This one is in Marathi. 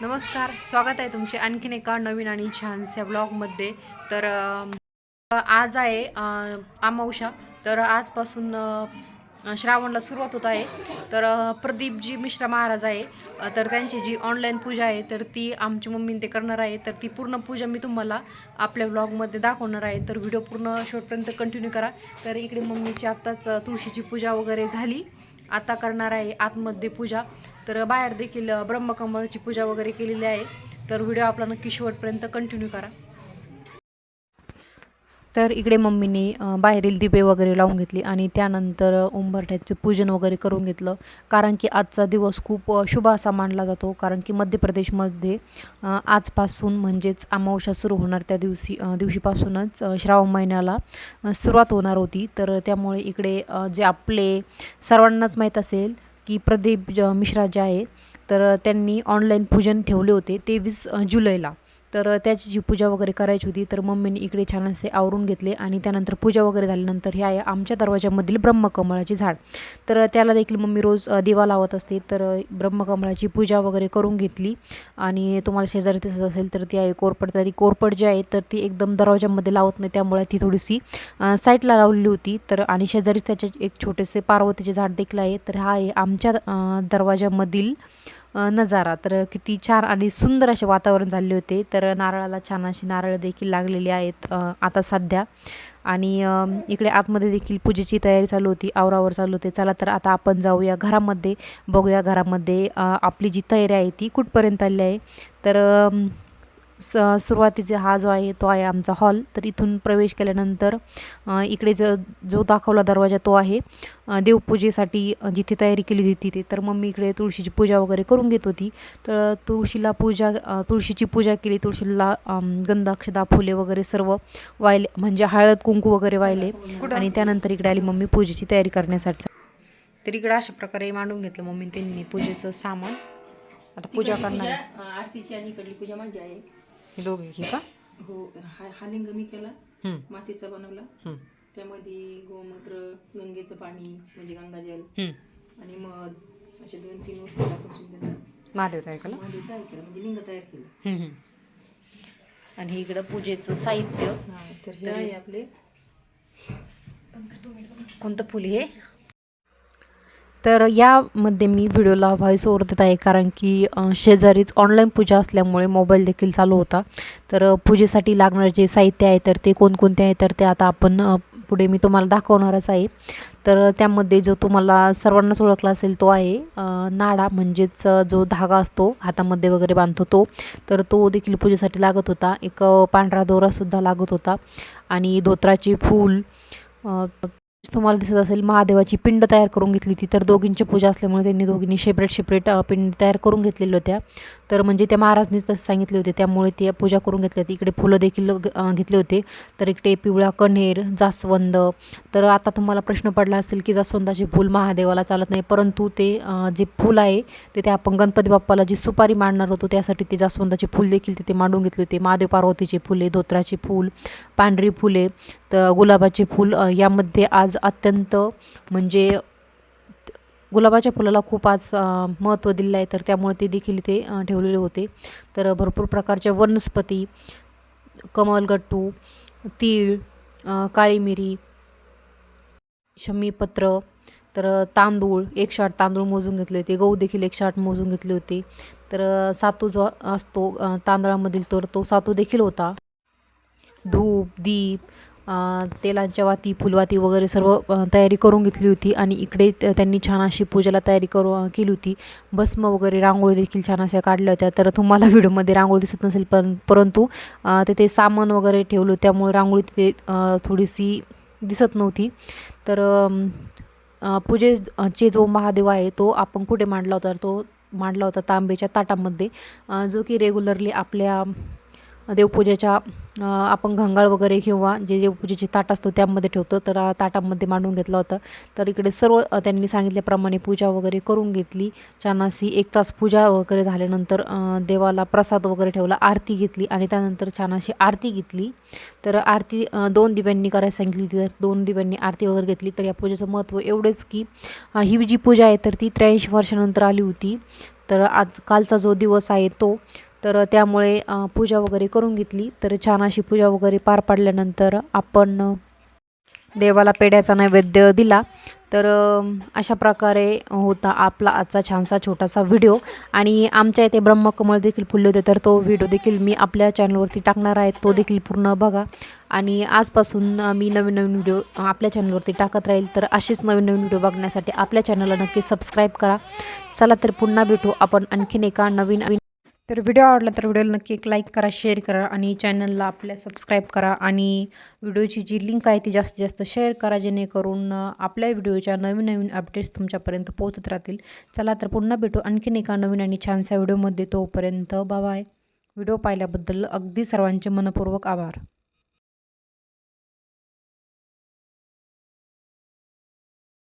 नमस्कार स्वागत आहे तुमचे आणखीन एका नवीन आणि छानशा ब्लॉगमध्ये. तर आज आहे आमावशा तर आजपासून श्रावणला सुरुवात होत आहे. तर प्रदीपजी मिश्रा महाराज आहे. तर त्यांची जी ऑनलाईन पूजा आहे तर ती आमची मम्मीने ते करणार आहे. तर ती पूर्ण पूजा मी तुम्हाला आपल्या ब्लॉगमध्ये दाखवणार आहे. तर व्हिडिओ पूर्ण शेवटपर्यंत कंटिन्यू करा. तर इकडे मम्मीची आत्ताच तुळशीची पूजा वगैरे झाली. आता करणार आहे आतमध्ये पूजा. तर बाहेर देखील अ, ब्रह्मकमळाची पूजा वगैरे केलेली आहे. तर व्हिडिओ आपला नक्की शेवटपर्यंत कंटिन्यू करा. तर इकडे मम्मीने बाहेरील दिवे वगैरे लावून घेतली आणि त्यानंतर उंबरठ्याचं उंबरठ्याचे पूजन वगैरे करून घेतलं. कारण की आजचा दिवस खूप शुभ असा मानला जातो. कारण की मध्य प्रदेशमध्ये आजपासून म्हणजेच अमावस्या सुरू होणार त्या दिवशी दिवशीपासूनच श्रावण महिन्याला सुरुवात होणार होती. तर त्यामुळे इकडे जे आपले सर्वांनाच माहीत असेल की प्रदीप ज मिश्रा जे आहे तर त्यांनी ऑनलाईन पूजन ठेवले होते तेवीस जुलैला. तर त्याची जी पूजा वगैरे करायची होती. तर मम्मीने इकडे छान असे आवरून घेतले आणि त्यानंतर पूजा वगैरे झाल्यानंतर हे आहे आमच्या दरवाजामधील ब्रह्मकमळाचे झाड. तर त्याला देखील मम्मी रोज दिवा लावत असते. तर ब्रह्मकमळाची पूजा वगैरे करून घेतली. आणि तुम्हाला शेजारी दिसत असेल तर ती आहे कोरपड. तरी कोरपड जी आहे तर ती एकदम दरवाजामध्ये लावत नाही. त्यामुळे ती थोडीशी साईडला लावलेली होती. तर आणि शेजारी त्याचे एक छोटेसे पार्वतीचे झाड देखील आहे. तर हा आहे आमच्या दरवाज्यामधील दरवाजामधील नजारा. तर किती छान आणि सुंदर असे वातावरण झाले होते. तर नारळाला छान अशी नारळ देखील लागलेली आहेत आता सध्या. आणि इकडे आतमध्ये देखील पूजेची तयारी चालू होती आवरावर चालू होते. चला तर आता आपण जाऊया घरामध्ये बघूया घरामध्ये आपली जी तयारी आहे ती कुठपर्यंत आली आहे. तर स सुरुवातीचा हा जो आहे तो आहे आमचा हॉल. तर इथून प्रवेश केल्यानंतर इकडे ज जो दाखवला दरवाजा तो आहे. देवपूजेसाठी जिथे तयारी केली होती तिथे. तर मम्मी इकडे तुळशीची पूजा वगैरे करून घेत होती. तर तुळशीला पूजा तुळशीची पूजा केली. तुळशीला अम, गंध अक्षदा फुले वगैरे सर्व वाहिले म्हणजे हळद कुंकू वगैरे वाहिले. आणि त्यानंतर इकडे आली मम्मी पूजेची तयारी करण्यासाठी. तर इकडे अशा प्रकारे मांडून घेतलं मम्मी त्यांनी पूजेचं सामान. आता पूजा करणार आरतीची आणि इकडली पूजा माझी आहे. हे दोघे हे का? हो हा हा लिंग मी केला हम्म, मातीचा बनवला. हम्म, त्यामध्ये गोमूत्र गंगेचं पाणी म्हणजे गंगाजल हम्म. आणि मध असे दोन तीन वस्तू टाकून सुद्धा महादेव तयार केलं? महादेव तयार केलं म्हणजे लिंग तयार केलं. हम्म, हम्म. आणि इकडं पूजेचं साहित्य. हा तर हे आहे आपले कोणतं फुल हे? तर यामध्ये मी व्हिडिओला व्हॉइस ओवर देत आहे कारण की शेजारीच ऑनलाईन पूजा असल्यामुळे मोबाईल देखील चालू होता. तर पूजेसाठी लागणारे जे साहित्य आहे तर ते कोणकोणते आहे तर ते आता आपण पुढे मी तुम्हाला दाखवणारच आहे. तर त्यामध्ये जो तुम्हाला सर्वांनाच ओळखला असेल तो आहे नाडा. म्हणजेच जो धागा असतो हातामध्ये वगैरे बांधतो तो. तर तो देखील पूजेसाठी लागत होता. एक पांढरा दोरासुद्धा लागत होता. आणि धोत्राचे फूल तुम्हाला दिसत असेल महादेवाची पिंड तयार करून घेतली होती. तर दोघींची पूजा असल्यामुळे त्यांनी दोघींनी शेपरेट शेपरेट पिंड तयार करून घेतलेल्या होत्या. तर म्हणजे त्या महाराजनीच तसे सांगितले होते. त्यामुळे ते पूजा करून घेतली होती. इकडे फुलं देखील घेतले होते. तर इकडे पिवळा कण्हेर जास्वंद. तर आता तुम्हाला प्रश्न पडला असेल की जास्वंदाचे फूल महादेवाला चालत नाही. परंतु ते जे फूल आहे ते ते आपण गणपती बाप्पाला जी सुपारी मांडणार होतो त्यासाठी ते जास्वंदाचे फूल देखील तिथे मांडून घेतले होते. महादेव पार्वतीचे फुले धोत्राचे फूल पांढरी फुले तर गुलाबाचे फूल यामध्ये आज अत्यंत म्हणजे गुलाबाच्या फुलाला खूप आज महत्त्व दिलं आहे. तर त्यामुळे ते देखील इथे ठेवलेले होते. तर भरपूर प्रकारच्या वनस्पती कमलगट्टू तीळ काळी मिरी शमीपत्र तर तांदूळ एकशे आठ तांदूळ मोजून घेतले होते. गहू देखील एकशे आठ मोजून घेतले होते. तर सातू जो असतो तांदळामधील तर तो सातू देखील होता. धूप दीप तेलांच्या वाती फुलवाती वगैरे सर्व तयारी करून घेतली होती आणि इकडे त्यांनी छान अशी पूजेला तयारी करू केली होती. भस्म वगैरे रांगोळी देखील छान अशा काढल्या होत्या. तर तुम्हाला व्हिडिओमध्ये रांगोळी दिसत नसेल पण परंतु तिथे सामान वगैरे ठेवलं त्यामुळे रांगोळी तिथे थोडीशी दिसत नव्हती. तर पूजेचे जो महादेव आहे तो आपण कुठे मांडला होता? तो मांडला होता तांब्याच्या ताटामध्ये. जो की रेग्युलरली आपल्या देवपूजेच्या आपण घंगाळ वगैरे किंवा जे देवपूजेचे ताट असतो त्यामध्ये ठेवतो. तर ताटामध्ये मांडून घेतलं होतं. तर इकडे सर्व त्यांनी सांगितल्याप्रमाणे पूजा वगैरे करून घेतली. छानासी एक तास पूजा वगैरे झाल्यानंतर देवाला प्रसाद वगैरे ठेवला आरती घेतली आणि त्यानंतर छानाशी आरती घेतली. तर आरती दोन दिव्यांनी करायला सांगितली तर दोन दिव्यांनी आरती वगैरे घेतली. तर या पूजेचं महत्त्व एवढंच की ही जी पूजा आहे तर ती त्र्याऐंशी वर्षानंतर आली होती. तर आज कालचा जो दिवस आहे तो तर त्यामुळे पूजा वगैरे करून घेतली. तर छान अशी पूजा वगैरे पार पाडल्यानंतर आपण देवाला पेढ्याचा नैवेद्य दिला. तर अशा प्रकारे होता आपला आजचा छानसा छोटासा व्हिडिओ. आणि आमच्या इथे ब्रह्मकमळ देखील फुलले होते तर तो व्हिडिओ देखील मी आपल्या चॅनलवरती टाकणार आहे. तो देखील पूर्ण बघा. आणि आजपासून मी नवीन नवीन व्हिडिओ आपल्या चॅनलवरती टाकत राहील. तर अशीच नवीन नवीन व्हिडिओ बघण्यासाठी आपल्या चॅनलला नक्की सबस्क्राईब करा. चला तर पुन्हा भेटू आपण आणखीन एका नवीन नवीन तर व्हिडिओ आवडला तर व्हिडिओला नक्की एक लाईक करा शेअर करा आणि चॅनलला आपल्या सबस्क्राईब करा आणि व्हिडिओची जी लिंक आहे ती जास्तीत जास्त शेअर करा जेणेकरून आपल्या व्हिडिओच्या नवीन नवीन अपडेट्स तुमच्यापर्यंत पोहोचत राहतील. चला तर पुन्हा भेटू आणखीन एका नवीन आणि छानशा व्हिडिओमध्ये तोपर्यंत बाय व्हिडिओ पाहिल्याबद्दल अगदी सर्वांचे मनपूर्वक आभार.